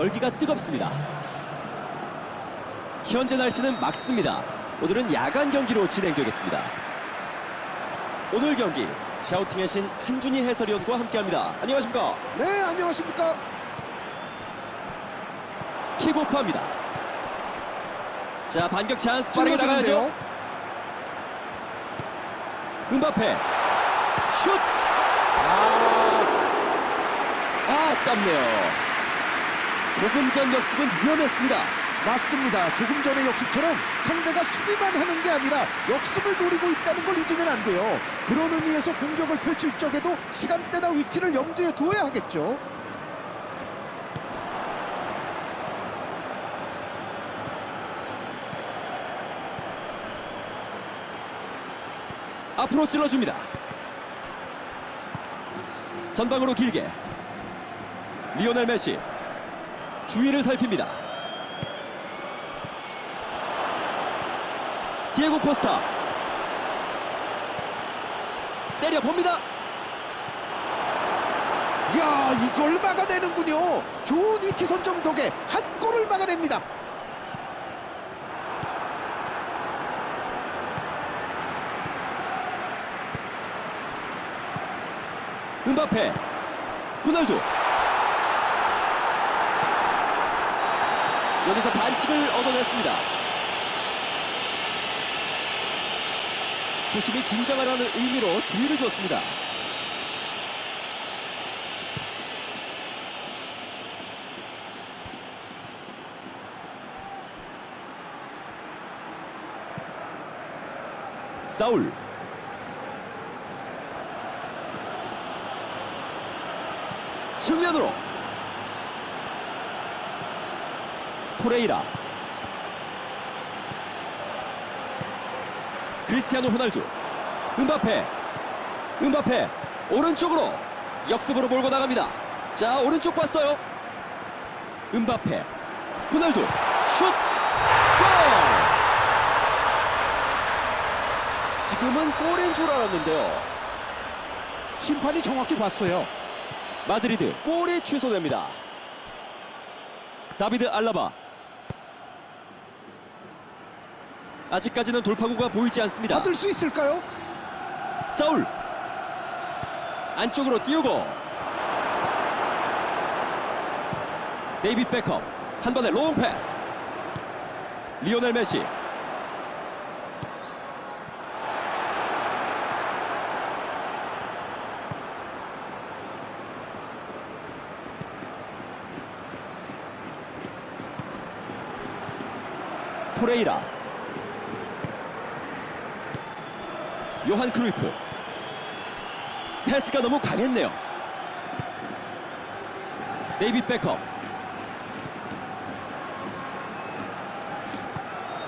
열기가 뜨겁습니다. 현재 날씨는 맑습니다. 오늘은 야간 경기로 진행되겠습니다. 오늘 경기 샤우팅의 신 한준희 해설위원과 함께합니다. 안녕하십니까? 네, 안녕하십니까? 킥오프합니다. 자 반격 찬스 빠르게 나가야죠. 은바페 슛! 아, 아 아깝네요. 조금 전 역습은 위험했습니다. 맞습니다. 조금 전의 역습처럼 상대가 수비만 하는 게 아니라 역습을 노리고 있다는 걸 잊으면 안 돼요. 그런 의미에서 공격을 펼칠 적에도 시간대나 위치를 염두에 두어야 하겠죠. 앞으로 찔러줍니다. 전방으로 길게 리오넬 메시 주위를 살핍니다. 디에고 코스타 때려 봅니다. 이야, 이걸 막아내는군요. 좋은 위치 선정 덕에 한 골을 막아냅니다. 은바페 후날두 여기서 반칙을 얻어냈습니다. 주심이 진정하라는 의미로 주의를 줬습니다. 사울 측면으로 토레이라. 크리스티아노 호날두. 은바페. 은바페. 오른쪽으로 역습으로 몰고 나갑니다. 자 오른쪽 봤어요. 은바페. 호날두. 슛! 골! 지금은 골인 줄 알았는데요. 심판이 정확히 봤어요. 마드리드 골이 취소됩니다. 다비드 알라바 아직까지는 돌파구가 보이지 않습니다. 받을 수 있을까요? 사울. 안쪽으로 띄우고. 데이빗 베컴. 한 번에 롱 패스. 리오넬 메시. 토레이라 요한 크루이프. 패스가 너무 강했네요. 데이빗 베컴.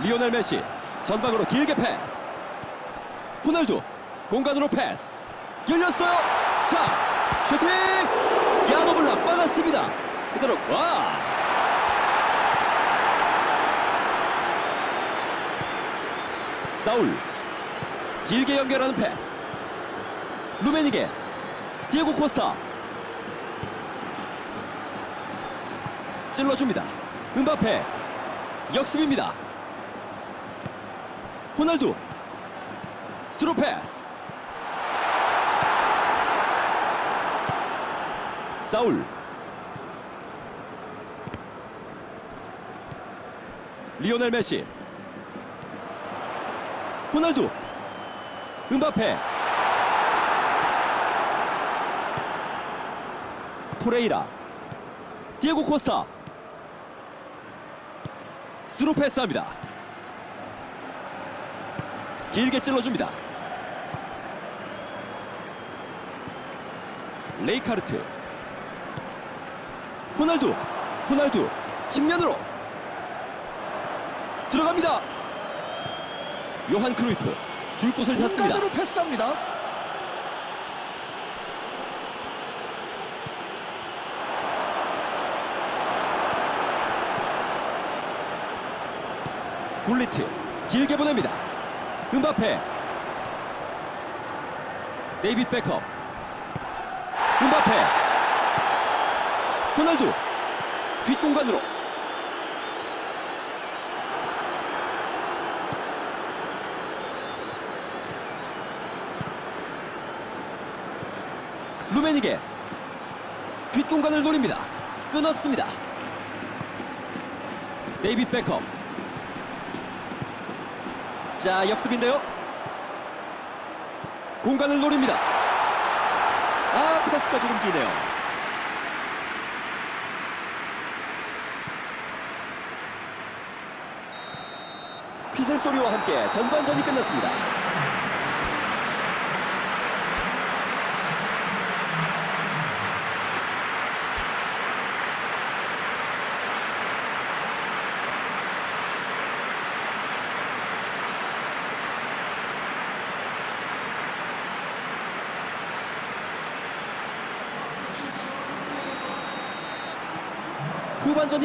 리오넬 메시 전방으로 길게 패스. 호날두 공간으로 패스. 열렸어요. 자 슈팅! 야노블라 막았습니다. 그대로 와! 사울 길게 연결하는 패스. 루메니게 디에고 코스타. 찔러줍니다. 은바페. 역습입니다. 호날두. 스루 패스. 사울. 리오넬 메시. 호날두 은바페. 토레이라. 디에고 코스타. 스루 패스합니다. 길게 찔러줍니다. 레이카르트. 호날두 호날두. 측면으로. 들어갑니다. 요한 크루이프 줄 곳을 찾습니다. 공간으로 패스합니다. 굴리트 길게 보냅니다. 은바페. 데이빗 베컴. 은바페. 호날두. 뒷공간으로 루메니게 뒷공간을 노립니다. 끊었습니다. 데이빗 베컴 자 역습인데요. 공간을 노립니다. 아 패스가 조금 기네요. 휘슬 소리와 함께 전반전이 끝났습니다.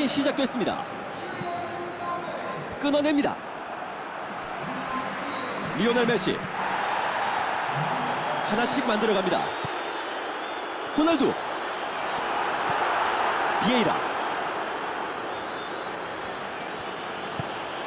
후반전이 시작됐습니다. 끊어냅니다. 리오넬 메시 하나씩 만들어갑니다. 호날두 비에이라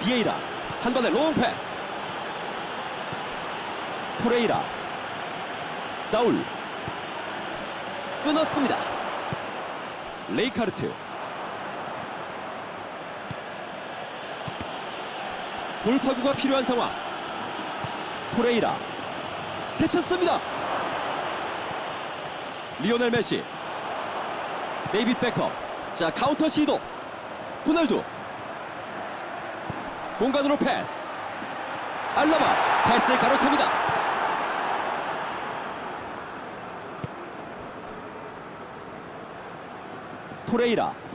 비에이라 한 번에 롱 패스 토레이라 사울 끊었습니다. 레이카르트 돌파구가 필요한 상황. 토레이라 제쳤습니다. 리오넬 메시 데이빗 베컴. 자 카운터 시도. 호날두. 공간으로 패스. 알라바 패스를 가로챕니다. 토레이라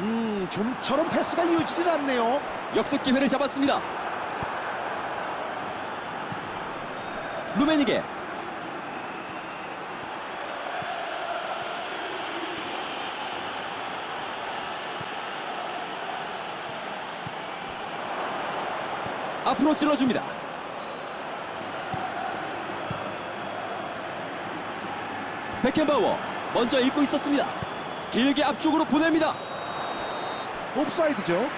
음, 좀처럼 패스가 이어지질 않네요. 역습 기회를 잡았습니다. 루메니게 앞으로 찔러줍니다. 베켄바워 먼저 읽고 있었습니다. 길게 앞쪽으로 보냅니다. 옵사이드죠.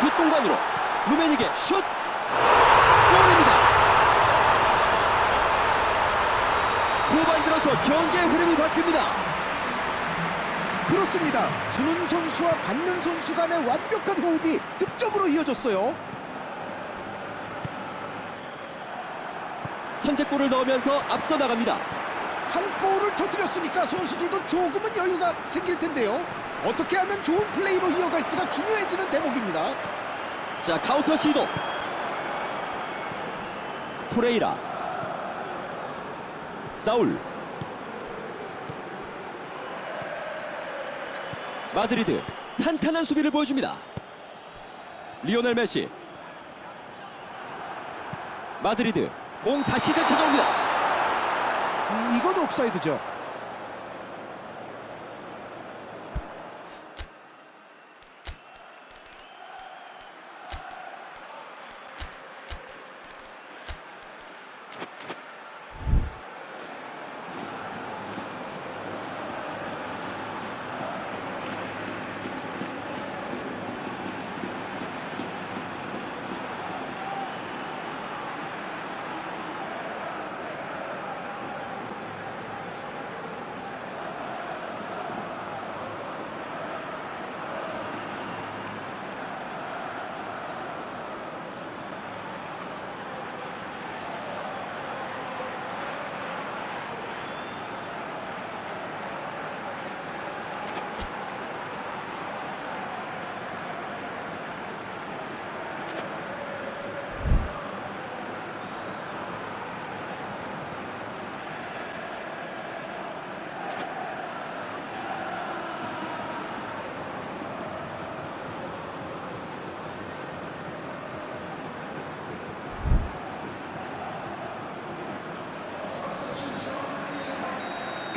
뒷공간으로 루메니게 슛 골입니다 후반 들어서 경기의 흐름이 바뀝니다 그렇습니다. 주는 선수와 받는 선수 간의 완벽한 호흡이 득점으로 이어졌어요. 선제골을 넣으면서 앞서 나갑니다. 한 골을 터뜨렸으니까 선수들도 조금은 여유가 생길 텐데요. 어떻게 하면 좋은 플레이로 이어갈지가 중요해지는 대목입니다. 자 카운터 시도. 토레이라. 사울. 마드리드. 탄탄한 수비를 보여줍니다. 리오넬 메시. 마드리드 공 다시 되찾아옵니다 음, 이건 옵사이드죠.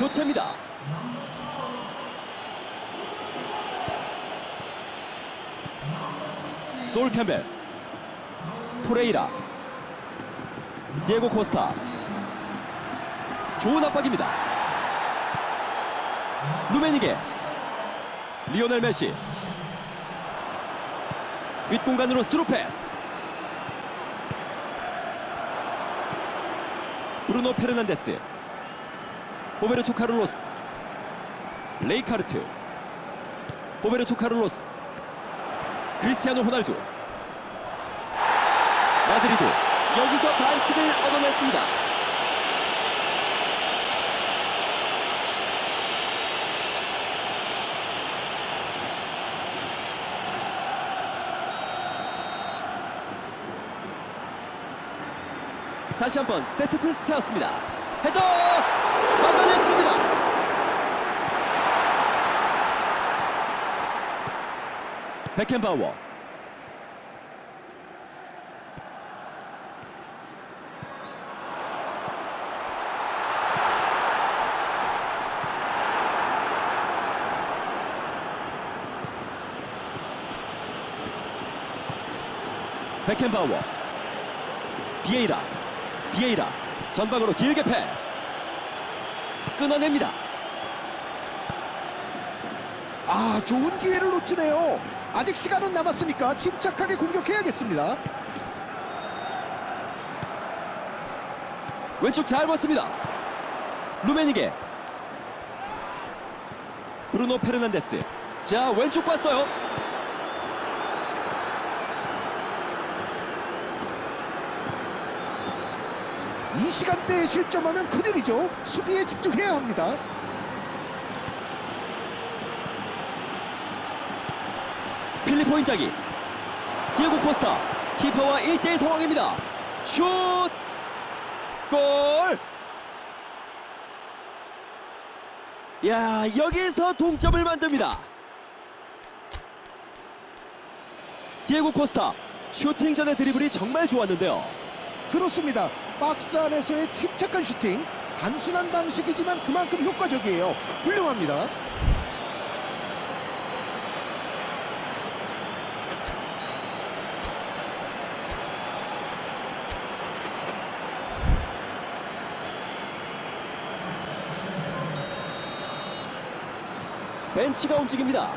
교체입니다. 소울 캠벨 토레이라 디에고 코스타. 좋은 압박입니다. 루메니게 리오넬 메시. 뒷공간으로 스루 패스. 브루노 페르난데스 보베르토 카를로스. 레이카르트. 보베르토 카를로스. 크리스티아노 호날두. 마드리드. 여기서 반칙을 얻어냈습니다. 다시 한번 세트피스 차였습니다. 헤더 막아냈습니다. 베켄바워. 베켄바워. 비에이라. 비에이라. 전방으로 길게 패스 끊어냅니다 아, 좋은 기회를 놓치네요. 아직 시간은 남았으니까 침착하게 공격해야겠습니다. 왼쪽 잘 봤습니다. 루메니게. 브루노 페르난데스. 자, 왼쪽 봤어요. 이 시간대에 실점하면 큰일이죠. 수비에 집중해야 합니다. 필리포 인자기. 디에고 코스타. 키퍼와 1대1 상황입니다. 슛! 골! 야, 여기서 동점을 만듭니다. 디에고 코스타. 슈팅 전의 드리블이 정말 좋았는데요. 그렇습니다. 박스 안에서의 침착한 슈팅. 단순한 방식이지만 그만큼 효과적이에요. 훌륭합니다. 벤치가 움직입니다.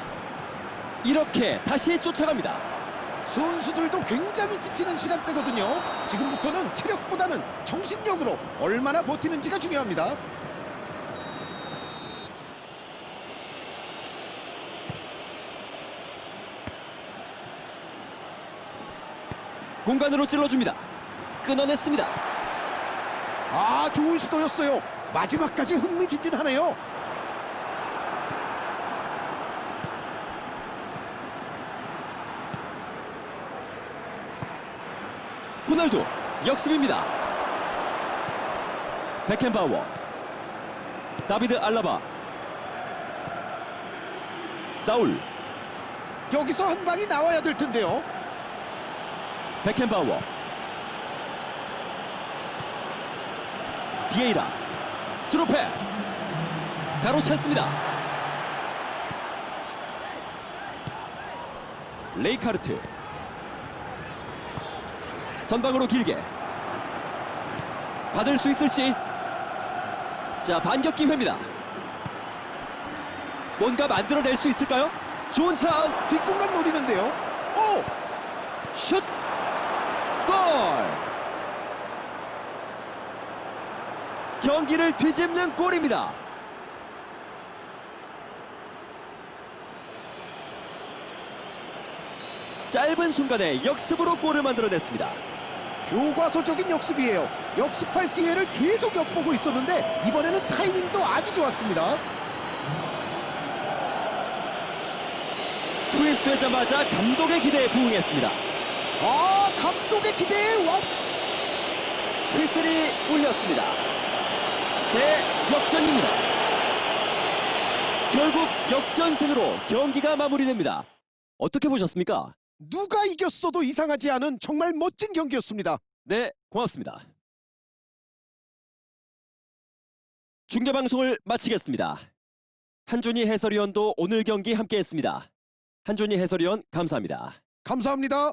이렇게 다시 쫓아갑니다. 선수들도 굉장히 지치는 시간대거든요. 지금부터는 체력보다는 정신력으로 얼마나 버티는지가 중요합니다. 공간으로 찔러줍니다. 끊어냈습니다. 아, 좋은 시도였어요. 마지막까지 흥미진진하네요. 호날두 역습입니다. 베켄바워 다비드 알라바 사울 여기서 한 방이 나와야 될 텐데요. 베켄바워 비에이라 스루 패스 가로챘습니다. 레이카르트 전방으로 길게 받을 수 있을지 자 반격 기회입니다. 뭔가 만들어낼 수 있을까요? 좋은 찬스 뒷공간 노리는데요. 오! 슛! 골! 경기를 뒤집는 골입니다. 짧은 순간에 역습으로 골을 만들어냈습니다. 교과서적인 역습이에요. 역습할 기회를 계속 엿보고 있었는데 이번에는 타이밍도 아주 좋았습니다. 투입되자마자 감독의 기대에 부응했습니다. 아, 감독의 기대에 와 휘슬이 울렸습니다. 대역전입니다. 결국 역전승으로 경기가 마무리됩니다. 어떻게 보셨습니까? 누가 이겼어도 이상하지 않은 정말 멋진 경기였습니다. 네, 고맙습니다. 중계 방송을 마치겠습니다. 한준희 해설위원도 오늘 경기 함께했습니다. 한준희 해설위원 감사합니다. 감사합니다.